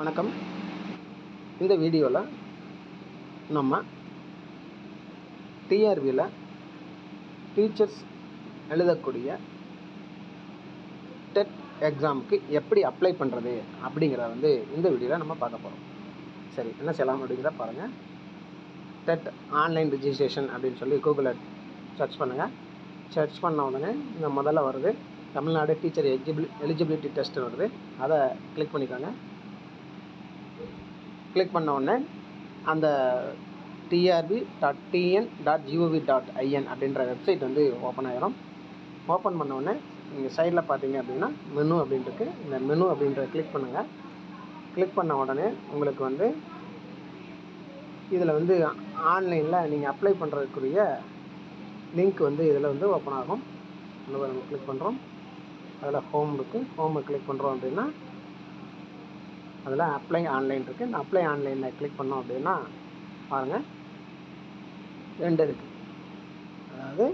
வணக்கம். இந்த வீடியோவில் நம்ம டிஆர்பியில் டீச்சர்ஸ் எழுதக்கூடிய டெட் எக்ஸாமுக்கு எப்படி அப்ளை பண்ணுறது அப்படிங்கிறத வந்து இந்த வீடியோவில் நம்ம பார்க்க போகிறோம் சரி என்ன செய்யலாம் அப்படிங்கிறத பாருங்கள் டெட் ஆன்லைன் ரிஜிஸ்ட்ரேஷன் அப்படின்னு சொல்லி கூகுளில் சர்ச் பண்ணுங்கள் சர்ச் பண்ண உடனே இந்த முதல்ல வருது. Tamil Nadu teacher eligible eligibility test வருது. அதை கிளிக் பண்ணிக்கோங்க. கிளிக் பண்ண உடனே அந்த TRB dot TN dot GOV dot IN அப்படின்ற வெப்சைட் வந்து ஓப்பன் ஆகிரும் ஓப்பன் பண்ண உடனே நீங்கள் சைடில் பார்த்தீங்க அப்படின்னா மெனு அப்படின்ட்டு இந்த மெனு அப்படின்றத கிளிக் பண்ணுங்கள் கிளிக் பண்ண உடனே உங்களுக்கு வந்து இதில் வந்து ஆன்லைனில் நீங்கள் அப்ளை பண்ணுறதுக்குரிய லிங்க் வந்து இதில் வந்து ஓப்பன் ஆகும். இந்த நம்ம கிளிக் பண்ணுறோம் அதில் ஹோம் இருக்குது ஹோமை கிளிக் பண்ணுறோம் அப்படின்னா அதில் அப்ளை ஆன்லைன் இருக்குது இந்த அப்ளை ஆன்லைனில் கிளிக் பண்ணோம் அப்படின்னா பாருங்கள் ரெண்டு இருக்குது அதாவது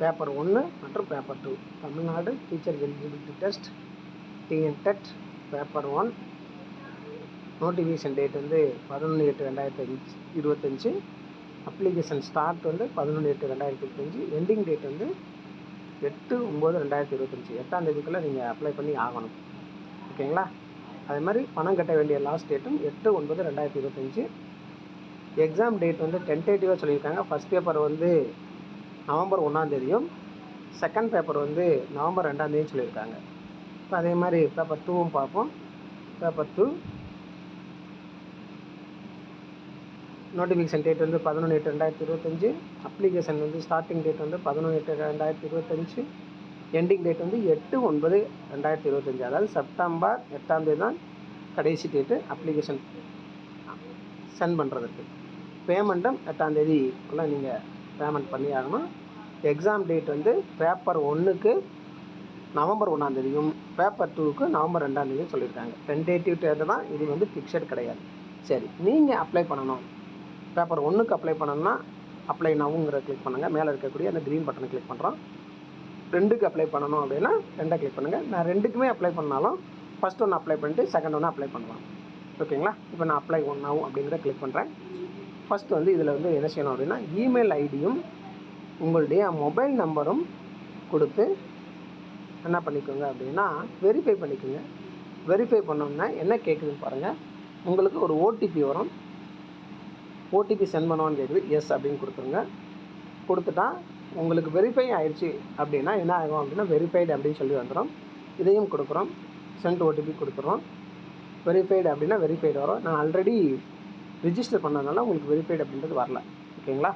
பேப்பர் ஒன்று மற்றும் paper two Tamil Nadu teacher eligibility test TN TET paper one notification date வந்து பதினொன்று எட்டு ரெண்டாயிரத்தி அஞ்சு இருபத்தஞ்சி. அப்ளிகேஷன் ஸ்டார்ட் வந்து பதினொன்று எட்டு ரெண்டாயிரத்தி இருபத்தஞ்சி. எண்டிங் டேட் வந்து எட்டு ஒம்பது ரெண்டாயிரத்தி இருபத்தஞ்சி. எட்டாம் தேதிக்குள்ளே நீங்கள் அப்ளை பண்ணி ஆகணும். ஓகேங்களா அதே மாதிரி பணம் கட்ட வேண்டிய லாஸ்ட் டேட்டும் எட்டு ஒன்பது ரெண்டாயிரத்தி இருபத்தஞ்சி. எக்ஸாம் டேட் வந்து டென்டேட்டிவாக சொல்லியிருக்காங்க. ஃபஸ்ட் பேப்பர் வந்து நவம்பர் ஒன்றாந்தேதியும் செகண்ட் பேப்பர் வந்து நவம்பர் ரெண்டாந்தேதியும் சொல்லியிருக்காங்க. இப்போ அதே மாதிரி பேப்பர் டூவும் பார்ப்போம். பேப்பர் டூ நோட்டிஃபிகேஷன் டேட் வந்து பதினொன்று எட்டு ரெண்டாயிரத்தி இருபத்தஞ்சி. அப்ளிகேஷன் வந்து ஸ்டார்டிங் டேட் வந்து பதினொன்று எட்டு ரெண்டாயிரத்தி இருபத்தஞ்சி. எண்டிங் டேட் வந்து எட்டு ஒன்பது ரெண்டாயிரத்தி இருபத்தஞ்சி. அதாவது செப்டம்பர் எட்டாம் தேதி தான் கடைசி டேட்டு அப்ளிகேஷன் சென்ட் பண்ணுறதுக்கு பேமெண்ட்டும் எட்டாம் தேதிக்குள்ளே நீங்கள் பேமெண்ட் பண்ணி ஆகணும். எக்ஸாம் டேட் வந்து பேப்பர் ஒன்றுக்கு நவம்பர் ஒன்றாந்தேதியும் பேப்பர் டூவுக்கு நவம்பர் ரெண்டாந்தேதியும் சொல்லியிருக்காங்க. டென்டேட்டிவ் டேட்டு தான் இது வந்து ஃபிக்ஸட் கிடையாது. சரி நீங்கள் அப்ளை பண்ணணும். பேப்பர் ஒன்றுக்கு அப்ளை பண்ணணும்னா அப்ளை நவுங்கிற கிளிக் பண்ணுங்கள் மேலே இருக்கக்கூடிய அந்த க்ரீன் பட்டனை கிளிக் பண்ணுறோம் ரெண்டுக்கு அப்ளை பண்ணணும் அப்படின்னா ரெண்டை கிளிக் பண்ணுங்கள் நான் ரெண்டுக்குமே அப்ளை பண்ணாலும் ஃபஸ்ட் ஒன்று அப்ளை பண்ணிட்டு செகண்ட் ஒன்று அப்ளை பண்ணலாம். ஓகேங்களா இப்போ நான் அப்ளை ஒன் ஆகும் கிளிக் பண்ணுறேன் ஃபஸ்ட் வந்து இதில் வந்து என்ன செய்யணும் அப்படின்னா இமெயில் ஐடியும் உங்களுடைய மொபைல் நம்பரும் கொடுத்து என்ன பண்ணிக்கோங்க அப்படின்னா வெரிஃபை பண்ணிக்கோங்க. வெரிஃபை பண்ணோம்னா என்ன கேட்குதுன்னு பாருங்கள் உங்களுக்கு ஒரு ஓடிபி வரும். ஓடிபி சென்ட் பண்ணுவான்னு கேட்குது எஸ் அப்படின்னு கொடுத்துருங்க. கொடுத்துட்டா உங்களுக்கு வெரிஃபை ஆயிடுச்சு அப்படின்னா என்ன ஆகும் அப்படின்னா வெரிஃபைடு அப்படின்னு சொல்லி வந்துடும் இதையும் கொடுக்குறோம். சென்ட் ஓடிபி கொடுக்குறோம். வெரிஃபைடு அப்படின்னா வெரிஃபைடு வரும். நான் ஆல்ரெடி ரிஜிஸ்டர் பண்ணதுனால உங்களுக்கு வெரிஃபைடு அப்படின்றது வரல. ஓகேங்களா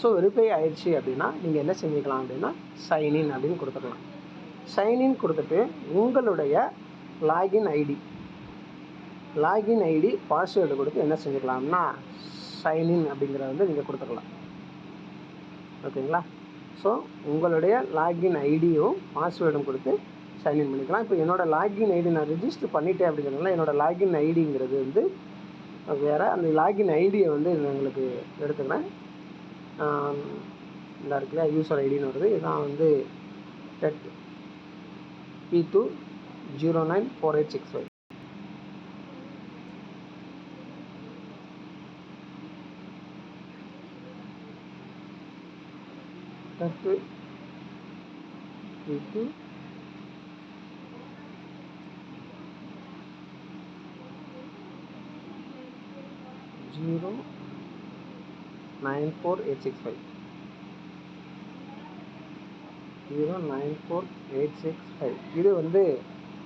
ஸோ வெரிஃபை ஆயிடுச்சு அப்படின்னா நீங்கள் என்ன செஞ்சுக்கலாம் அப்படின்னா சைன்இன் அப்படின்னு கொடுத்துக்கலாம் சைன்இன் கொடுத்துட்டு உங்களுடைய login ID login ID password கொடுத்து என்ன செஞ்சுக்கலாம்னா சைன்இன் அப்படிங்கிறத வந்து நீங்கள் கொடுத்துக்கலாம். ஓகேங்களா ஸோ உங்களுடைய லாகின் ஐடியும் பாஸ்வேர்டும் கொடுத்து சைன்இன் பண்ணிக்கலாம். இப்போ என்னோடய லாகின் ஐடி நான் ரிஜிஸ்டர் பண்ணிட்டேன் அப்படிங்கிறதுனால என்னோடய லாகின் ஐடிங்கிறது வந்து வேறு அந்த லாகின் ஐடியை வந்து எங்களுக்கு எடுத்துக்கிறேன். இந்த இருக்குல்ல யூசர் ஐடின்னு வருது. இதுதான் வந்து TET P two zero nine four eight six five TET P zero. Nine four eight six five. Zero nine four eight six five. இது வந்து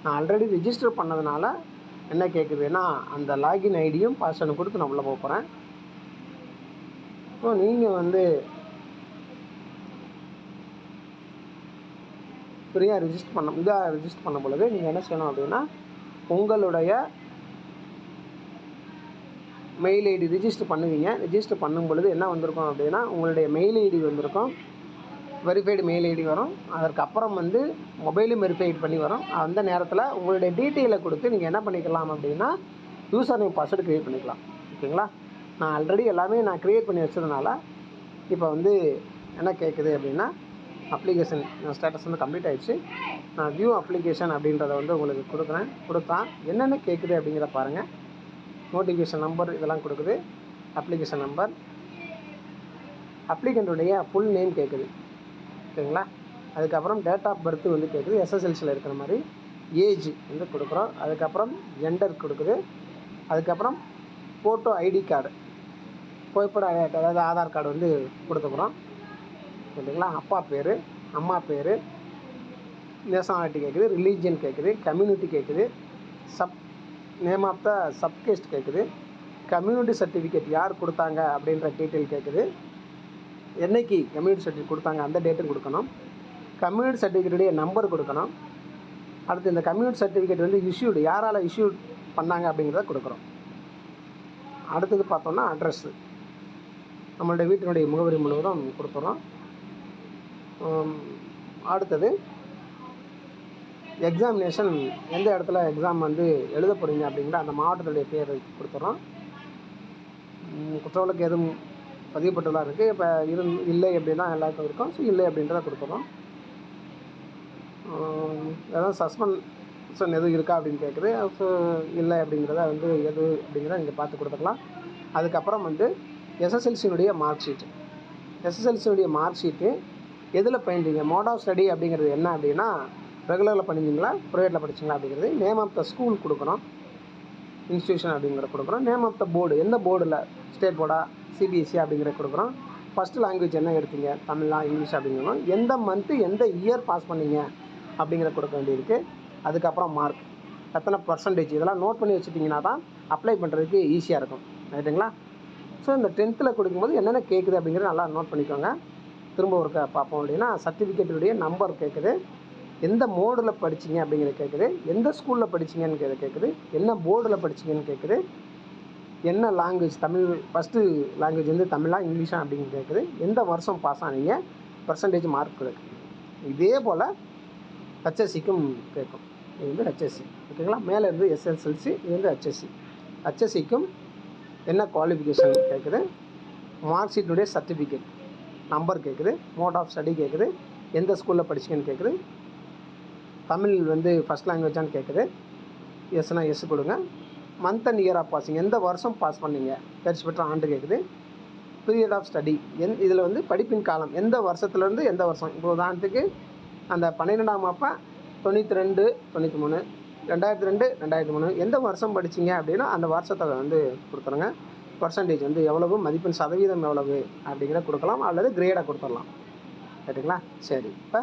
நான் ஆல்ரெடி ரிஜிஸ்டர் பண்ணதுனால என்ன கேட்குதுன்னா அந்த லாகின் ஐடியும் பாஸ்வேர்டும் கொடுத்து நான் உள்ளே போகிறேன் ஸோ நீங்கள் வந்து ஃப்ரீயாக ரிஜிஸ்டர் பண்ண இதாக ரிஜிஸ்டர் பண்ண பொழுது நீங்கள் என்ன செய்யணும் அப்படின்னா உங்களுடைய மெயில் ஐடி ரிஜிஸ்டர் பண்ணுவீங்க. ரிஜிஸ்டர் பண்ணும் பொழுது என்ன வந்திருக்கும் அப்படின்னா உங்களுடைய மெயில் ஐடி வந்திருக்கும். வெரிஃபைடு மெயில் ஐடி வரும். அதற்கப்புறம் வந்து மொபைலும் வெரிஃபைட் பண்ணி வரும். அந்த நேரத்தில் உங்களுடைய டீட்டெயிலை கொடுத்து நீங்கள் என்ன பண்ணிக்கலாம் அப்படின்னா யூசர் நேம் பாஸ்வேர்டு க்ரியேட் பண்ணிக்கலாம். ஓகேங்களா? நான் ஆல்ரெடி எல்லாமே நான் க்ரியேட் பண்ணி வச்சதுனால இப்போ வந்து என்ன கேட்குது அப்படின்னா அப்ளிகேஷன் ஸ்டேட்டஸ் வந்து கம்ப்ளீட் ஆகிடுச்சு நான் வியூ அப்ளிகேஷன் அப்படின்றத வந்து உங்களுக்கு கொடுக்குறேன். கொடுத்தா என்னென்ன கேட்குது அப்படிங்கிற பாருங்கள் நோட்டிஃபிகேஷன் நம்பர் இதெல்லாம் கொடுக்குது. அப்ளிகேஷன் நம்பர் அப்ளிகண்ட்டுடைய ஃபுல் நேம் கேட்குது ஓகேங்களா அதுக்கப்புறம் டேட் ஆஃப் பர்த் வந்து கேட்குது எஸ்எஸ்எல்சியில் இருக்கிற மாதிரி ஏஜ் வந்து கொடுக்குறோம். அதுக்கப்புறம் ஜெண்டர் கொடுக்குது. அதுக்கப்புறம் ஃபோட்டோ ஐடி கார்டு புகைப்பட அதாவது ஆதார் கார்டு வந்து கொடுத்துக்குறோம் ஓகேங்களா அப்பா பேர் அம்மா பேர் நேஷனாலிட்டி கேட்குது ரிலீஜியன் கேட்குது கம்யூனிட்டி கேட்குது sub name of the subcaste கேட்குது கம்யூனிட்டி சர்டிஃபிகேட் யார் கொடுத்தாங்க அப்படின்ற டீட்டெயில் கேட்குது என்னைக்கு கம்யூனிட்டி சர்டிஃபிகேட் கொடுத்தாங்க அந்த டேட்டும் கொடுக்கணும். கம்யூனிட்டி சர்டிஃபிகேட்டுடைய நம்பர் கொடுக்கணும். அடுத்து இந்த கம்யூனிட்டி சர்டிஃபிகேட் வந்து இஷ்யூடு யாரால் இஷ்யூ பண்ணாங்க அப்படிங்கிறத கொடுக்குறோம். அடுத்தது பார்த்தோம்னா அட்ரஸ்ஸு நம்மளுடைய வீட்டினுடைய முகவரி முழுவதும் கொடுத்துறோம். அடுத்தது. எக்ஸாமினேஷன் எந்த இடத்துல எக்ஸாம் வந்து எழுத போகிறீங்க அப்படிங்கிற அந்த மாவட்டத்துடைய பேர் கொடுத்துட்றோம் உம், எதுவும் பதிவுப்பட்டதாக இருக்குது இப்போ இரு இல்லை அப்படின்னா எல்லாருக்கும் இருக்கும். ஸோ இல்லை அப்படின்றத கொடுத்துட்றோம் உம், ஏதாவது சஸ்பென்ஷன் எதுவும் இருக்கா அப்படின்னு கேட்குது ஸோ இல்லை அப்படிங்கிறத வந்து எது அப்படிங்கிறத நீங்கள் பார்த்து கொடுத்துக்கலாம். அதுக்கப்புறம் வந்து எஸ்எஸ்எல்சியினுடைய மார்க் ஷீட்டு எஸ்எஸ்எல்சியுடைய மார்க் ஷீட்டு எதில் பயின்றீங்க? மோட் ஆஃப் ஸ்டடி அப்படிங்கிறது என்ன அப்படின்னா ரெகுலரில் பண்ணிங்களா ப்ரைவேட்டில் படிச்சிங்களா அப்படிங்கிறது. நேம் ஆஃப் த ஸ்கூல் கொடுக்குறோம் இன்ஸ்டியூஷன் அப்படிங்கிறத கொடுக்குறோம் நேம் ஆஃப் த போர்டு எந்த போர்டில் ஸ்டேட் போர்டா சிபிஎஸ்சி அப்படிங்கிறத கொடுக்குறோம் ஃபஸ்ட்டு லாங்குவேஜ் என்ன எடுத்தீங்க? தமிழா இங்கிலீஷ் அப்படிங்கிறோம் எந்த மந்த்து எந்த இயர் பாஸ் பண்ணீங்க? அப்படிங்கிறத கொடுக்க வேண்டியிருக்கு. அதுக்கப்புறம் மார்க் எத்தனை பர்சன்டேஜ் இதெல்லாம் நோட் பண்ணி வச்சுட்டிங்கன்னா தான் அப்ளை பண்ணுறதுக்கு ஈஸியாக இருக்கும். ரைட்டுங்களா ஸோ இந்த டென்த்தில் கொடுக்கும்போது என்னென்ன கேட்குது அப்படிங்கிறத நல்லா நோட் பண்ணிக்கோங்க. திரும்ப ஒரு பார்ப்போம் அப்படின்னா சர்டிஃபிகேட்டுடைய நம்பர் கேட்குது எந்த மோடில் படிச்சிங்க அப்படிங்கிறது கேட்குது எந்த ஸ்கூலில் படிச்சீங்கன்னு கேட்குது என்ன போர்டில் படிச்சிங்கன்னு கேட்குது என்ன லாங்குவேஜ் தமிழ் ஃபஸ்ட்டு லாங்குவேஜ் வந்து தமிழா இங்கிலீஷா அப்படின்னு கேட்குது எந்த வருஷம் பாஸ் ஆனீங்க? பர்சன்டேஜ் மார்க் கொடுக்கு இதே போல் ஹச்எஸ்சிக்கும் கேட்கும் இது வந்து ஹச்எஸ்சி ஓகேங்களா மேலே இருந்து எஸ்எஸ்எல்சி இது வந்து ஹச்எஸ்சி ஹச்எஸ்சிக்கும் என்ன குவாலிஃபிகேஷன் கேட்குது மார்க் ஷீட்டுடைய சர்டிஃபிகேட் நம்பர் கேட்குது மோட் ஆஃப் ஸ்டடி கேட்குது எந்த ஸ்கூலில் படிச்சீங்கன்னு கேட்குது தமிழ் வந்து ஃபஸ்ட் லாங்குவேஜான்னு கேட்குது எஸ்னா எஸ் கொடுங்க. Month and year of passing எந்த வருஷம் பாஸ் பண்ணீங்க? தேர்ச்சி பெற்ற ஆண்டு கேட்குது பீரியட் ஆஃப் ஸ்டடி எந் இதில் வந்து படிப்பின் காலம் எந்த வருஷத்துலேருந்து எந்த வருஷம்? இப்போ உதாரணத்துக்கு அந்த பன்னிரெண்டாம் அப்போ தொண்ணூற்றி ரெண்டு தொண்ணூற்றி மூணு ரெண்டாயிரத்தி ரெண்டு ரெண்டாயிரத்தி மூணு எந்த வருஷம் படிச்சீங்க அப்படின்னா அந்த வருஷத்தை வந்து கொடுத்துருங்க. பர்சன்டேஜ் வந்து எவ்வளவு மதிப்பெண் சதவீதம் எவ்வளவு அப்படிங்கிறத கொடுக்கலாம் அல்லது கிரேடாக கொடுத்துடலாம். சரிங்களா? சரி. இப்போ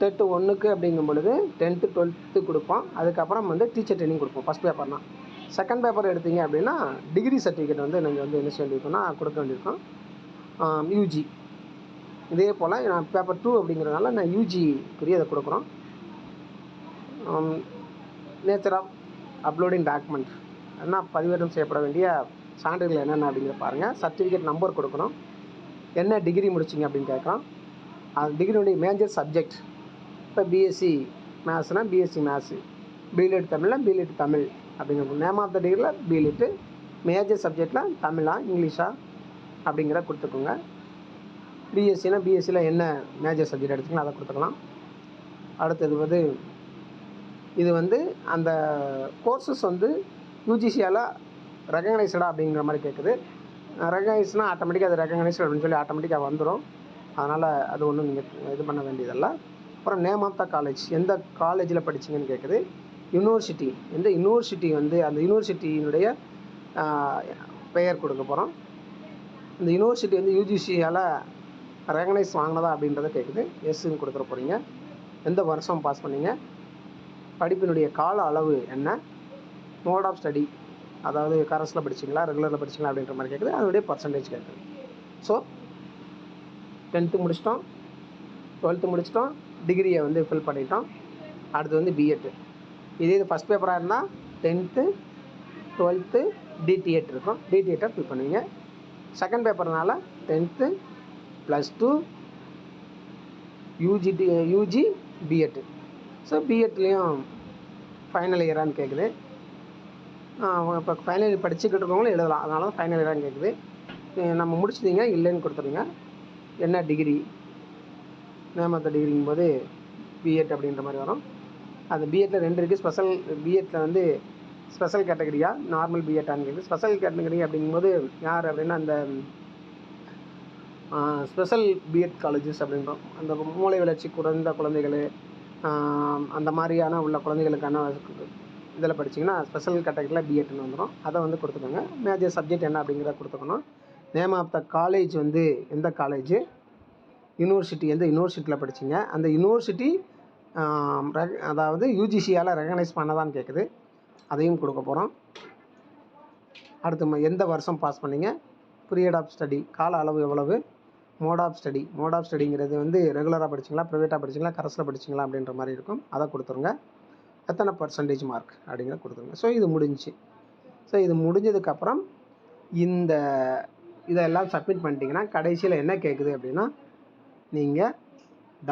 டெட்டு ஒன்றுக்கு அப்படிங்கும் பொழுது டென்த்து டுவெல்த்து கொடுப்போம். அதுக்கப்புறம் வந்து டீச்சர் ட்ரைனிங் கொடுப்போம். ஃபஸ்ட் பேப்பர்னா செகண்ட் பேப்பர் எடுத்தீங்க அப்படின்னா டிகிரி சர்டிஃபிகேட் வந்து நீங்கள் வந்து என்ன சொல்லியிருக்கோம்னா கொடுக்க வேண்டியிருக்கோம். யூஜி இதே போல் நான் பேப்பர் டூ அப்படிங்கிறதுனால நான் யூஜிக்குரிய அதை கொடுக்குறோம். நேச்சர் ஆஃப் அப்லோடிங் டாக்குமெண்ட் என்ன பதிவேற்றம் செய்யப்பட வேண்டிய சான்றிதழ் என்னென்ன அப்படிங்கிற பாருங்கள் சர்டிஃபிகேட் நம்பர் கொடுக்கணும். என்ன டிகிரி முடிச்சிங்க அப்படின்னு கேட்குறோம் அந்த டிகிரியுடைய மேஜர் சப்ஜெக்ட் இப்போ BSc மேத்ஸ்னா B Sc maths B Lit தமிழ்னா BLit Tamil அப்படிங்கிற நேம் ஆஃப் த டிகிரியில் பிலிட்டு மேஜர் சப்ஜெக்டில் தமிழா இங்கிலீஷா அப்படிங்கிறத கொடுத்துக்கோங்க. பிஎஸ்சினா பிஎஸ்சியில் என்ன மேஜர் சப்ஜெக்ட் எடுத்துக்கலாம் அதை கொடுத்துக்கலாம். அடுத்தது வந்து இது வந்து அந்த கோர்சஸ் வந்து யூஜிசியால் ரெகனைஸ்டா அப்படிங்கிற மாதிரி கேட்குது ரெகனைஸ்னால் ஆட்டோமேட்டிக்காக அது ரெகக்னைஸ்ட் அப்படின்னு சொல்லி ஆட்டோமேட்டிக்காக வந்துடும் அதனால் அது ஒன்றும் நீங்கள் இது பண்ண வேண்டியதில்லை. அப்புறம் நேம் ஆஃப் த காலேஜ் எந்த காலேஜில் படிச்சிங்கன்னு கேட்குது யூனிவர்சிட்டி எந்த யூனிவர்சிட்டி வந்து அந்த யூனிவர்சிட்டியினுடைய பெயர் கொடுக்க போகிறோம் இந்த யூனிவர்சிட்டி வந்து யூஜிசியால் ரெகனைஸ் வாங்கினதா அப்படின்றத கேட்குது எஸ்ன்னு கொடுத்துட போகிறீங்க எந்த வருஷம் பாஸ் பண்ணீங்க? படிப்பினுடைய கால அளவு என்ன? மோட் ஆஃப் ஸ்டடி அதாவது கரஸில் படிச்சிங்களா? ரெகுலரில் படிச்சிங்களா? அப்படின்ற மாதிரி கேட்குது அதோடைய பர்சன்டேஜ் கேட்குது ஸோ டென்த்து முடிச்சிட்டோம். டுவெல்த்து முடிச்சிட்டோம். டிகிரியை வந்து ஃபில் பண்ணிட்டோம். அடுத்து வந்து பிஎட்டு இதே இது ஃபஸ்ட் பேப்பராக இருந்தால் டென்த்து டுவெல்த்து டிடிஎட் இருக்கும். டிடிஎட்டை ஃபில் பண்ணுவீங்க. செகண்ட் பேப்பர்னால டென்த்து ப்ளஸ் டூ யூஜிடி யூஜி பிஎட்டு ஸோ பிஎட்லேயும் ஃபைனல் இயரான்னு கேட்குது இப்போ ஃபைனல் இயர் படிச்சுக்கிட்டு இருக்கவங்களும் எழுதலாம். அதனால தான் ஃபைனல் இயராக கேட்குது நம்ம முடிச்சிட்டீங்க இல்லைன்னு கொடுத்துருங்க. என்ன டிகிரி நேமத்த டிகிரிங்கும் போது பிஎட் அப்படின்ற மாதிரி வரும். அந்த பிஎட்டில் ரெண்டு இருக்குது ஸ்பெஷல் பிஎட்டில் வந்து ஸ்பெஷல் கேட்டகரியா நார்மல் பிஎட்டான்னு கேட்குது ஸ்பெஷல் கேட்டகரி அப்படிங்கும்போது யார் அப்படின்னா அந்த ஸ்பெஷல் பிஎட் காலேஜஸ் அப்படின்றோம் அந்த மூளை வளர்ச்சி குறைந்த குழந்தைகள் அந்த மாதிரியான உள்ள குழந்தைகளுக்கான இதில் படிச்சிங்கன்னா ஸ்பெஷல் கேட்டகரியில் பிஎட்னு வந்துடும் அதை வந்து கொடுத்துக்கோங்க. மேஜர் சப்ஜெக்ட் என்ன அப்படிங்கிறத கொடுத்துக்கணும். நேம் ஆஃப் த காலேஜ் வந்து எந்த காலேஜ் யூனிவர்சிட்டி எந்த யூனிவர்சிட்டியில் படிச்சீங்க? அந்த யூனிவர்சிட்டி அதாவது யூஜிசியால் ரெகனைஸ் பண்ணதான்னு கேட்குது அதையும் கொடுக்க போகிறோம் அடுத்து ம- எந்த வருஷம் பாஸ் பண்ணிங்க? பீரியட் ஆஃப் ஸ்டடி கால அளவு எவ்வளவு? Mode of study mode of ஸ்டடிங்கிறது வந்து ரெகுலராக படிச்சிங்களா? ப்ரைவேட்டாக படிச்சிங்களா? கரஸில் படிச்சிங்களா? அப்படின்ற மாதிரி இருக்கும். அதை கொடுத்துருங்க. எத்தனை பர்சன்டேஜ் மார்க் அப்படிங்கிற கொடுத்துருங்க. ஸோ இது முடிஞ்சு ஸோ இது முடிஞ்சதுக்கப்புறம் இந்த இதெல்லாம் சப்மிட் பண்ணிட்டீங்கன்னா கடைசியில் என்ன கேட்குது அப்படின்னா நீங்கள்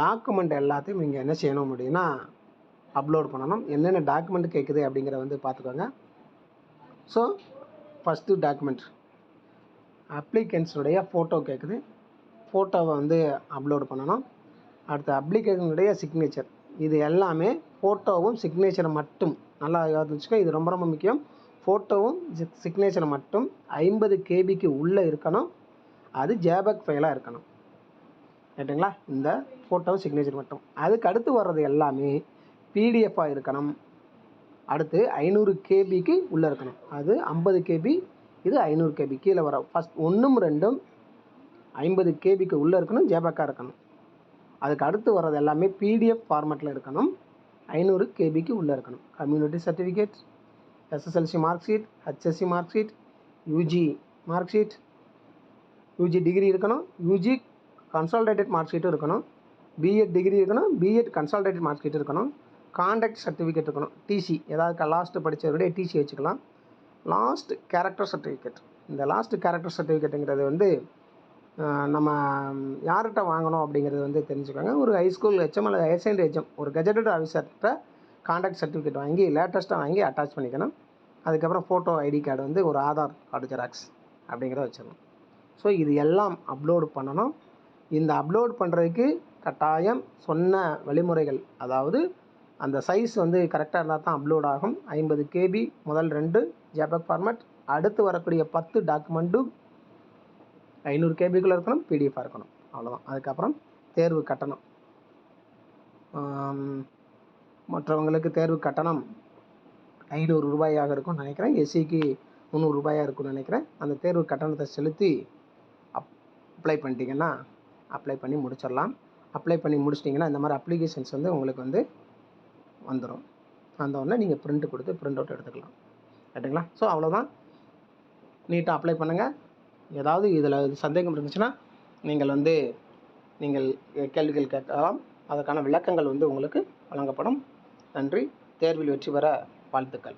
டாக்குமெண்ட் எல்லாத்தையும் நீங்கள் என்ன செய்யணும் அப்படின்னா அப்லோட் பண்ணணும். என்னென்ன டாக்குமெண்ட் கேட்குது அப்படிங்கிறத வந்து பார்த்துக்கோங்க. ஸோ ஃபஸ்ட்டு டாக்குமெண்ட் அப்ளிகன்ஸுடைய ஃபோட்டோ கேட்குது ஃபோட்டோவை வந்து அப்லோட் பண்ணணும். அடுத்து அப்ளிகேஷனுடைய சிக்னேச்சர் இது எல்லாமே ஃபோட்டோவும் சிக்னேச்சர் மட்டும். நல்லா ஞாபகம் வச்சுக்கோ இது ரொம்ப ரொம்ப முக்கியம். ஃபோட்டோவும் சிக்னேச்சர் மட்டும் ஐம்பது கேபிக்கு உள்ளே இருக்கணும். அது ஜேபக் ஃபைலாக இருக்கணும். ரைட்டுங்களா இந்த ஃபோட்டோவும் சிக்னேச்சர் மட்டும். அதுக்கு அடுத்து வர்றது எல்லாமே பிடிஎஃபாக இருக்கணும். அடுத்து ஐநூறு கேபிக்கு உள்ளே இருக்கணும். அது ஐம்பது கேபி இது ஐநூறு கேபி கீழே வர ஃபஸ்ட் ஒன்றும் ரெண்டும் ஐம்பது கேபிக்கு உள்ளே இருக்கணும் ஜேபக்காக இருக்கணும். அதுக்கு அடுத்து வர்றது எல்லாமே பிடிஎஃப் ஃபார்மேட்டில் இருக்கணும். ஐநூறு கேபிக்கு உள்ளே இருக்கணும். Community certificate S S L C mark sheet H S C mark sheet U G mark sheet U G degree இருக்கணும். யூஜி கன்சால்டேட்டட் மார்க் ஷீட்டும் இருக்கணும். பிஎட் டிகிரி இருக்கணும். B Ed consolidated mark sheet இருக்கணும். கான்டாக்ட் சர்டிஃபிகேட் இருக்கணும். DC ஏதாவது last படித்தவருடைய DC வச்சுக்கலாம். Last character certificate இந்த லாஸ்ட் கேரக்டர் சர்டிஃபிகேட்டுங்கிறது வந்து நம்ம யார்கிட்ட வாங்கணும் அப்படிங்கிறது வந்து தெரிஞ்சுக்கோங்க. ஒரு ஹைஸ்கூல் ஹெச்எம் HM அல்லது ஹையர் செகண்டரி ஹெச்எம் ஒரு கெஜட்டட் ஆஃபீஸர்கிட்ட கான்டாக்ட் சர்டிஃபிகேட் வாங்கி லேட்டஸ்ட்டாக வாங்கி அட்டாச் பண்ணிக்கணும். அதுக்கப்புறம் ஃபோட்டோ ஐடி கார்டு வந்து ஒரு ஆதார் கார்டு ஜெராக்ஸ் அப்படிங்கிறத வச்சிடணும். ஸோ இது எல்லாம் அப்லோடு பண்ணணும். இந்த அப்லோட் பண்ணுறதுக்கு கட்டாயம் சொன்ன வழிமுறைகள் அதாவது அந்த சைஸ் வந்து கரெக்டாக இருந்தால் தான் அப்லோட் ஆகும். ஐம்பது கேபி முதல் ரெண்டு ஜேபக் ஃபார்மேட் அடுத்து வரக்கூடிய பத்து டாக்குமெண்ட்டும் ஐநூறு கேபிக்குள்ளே இருக்கணும் பிடிஎஃபாக இருக்கணும். அவ்வளோதான் அதுக்கப்புறம் தேர்வு கட்டணம். மற்றவங்களுக்கு தேர்வு கட்டணம் ஐநூறு ரூபாயாக இருக்கும்னு நினைக்கிறேன். எஸ்சிக்கு முந்நூறு ரூபாயாக இருக்கும்னு நினைக்கிறேன். அந்த தேர்வு கட்டணத்தை செலுத்தி அப் அப்ளை பண்ணிட்டீங்கன்னா அப்ளை பண்ணி முடிச்சிடலாம். அப்ளை பண்ணி முடிச்சிட்டிங்கன்னா இந்த மாதிரி அப்ளிகேஷன்ஸ் வந்து உங்களுக்கு வந்து வந்துடும் வந்த நீங்கள் பிரிண்ட் கொடுத்து பிரிண்ட் அவுட் எடுத்துக்கலாம். ரைட்டுங்களா ஸோ அவ்வளோதான் நீட்டாக அப்ளை பண்ணுங்கள் ஏதாவது இதில் சந்தேகம் இருந்துச்சுன்னா நீங்கள் வந்து நீங்கள் கேள்விகள் கேட்கலாம். அதற்கான விளக்கங்கள் வந்து உங்களுக்கு வழங்கப்படும். நன்றி. தேர்வில் வெற்றி பெற வாழ்த்துக்கள்.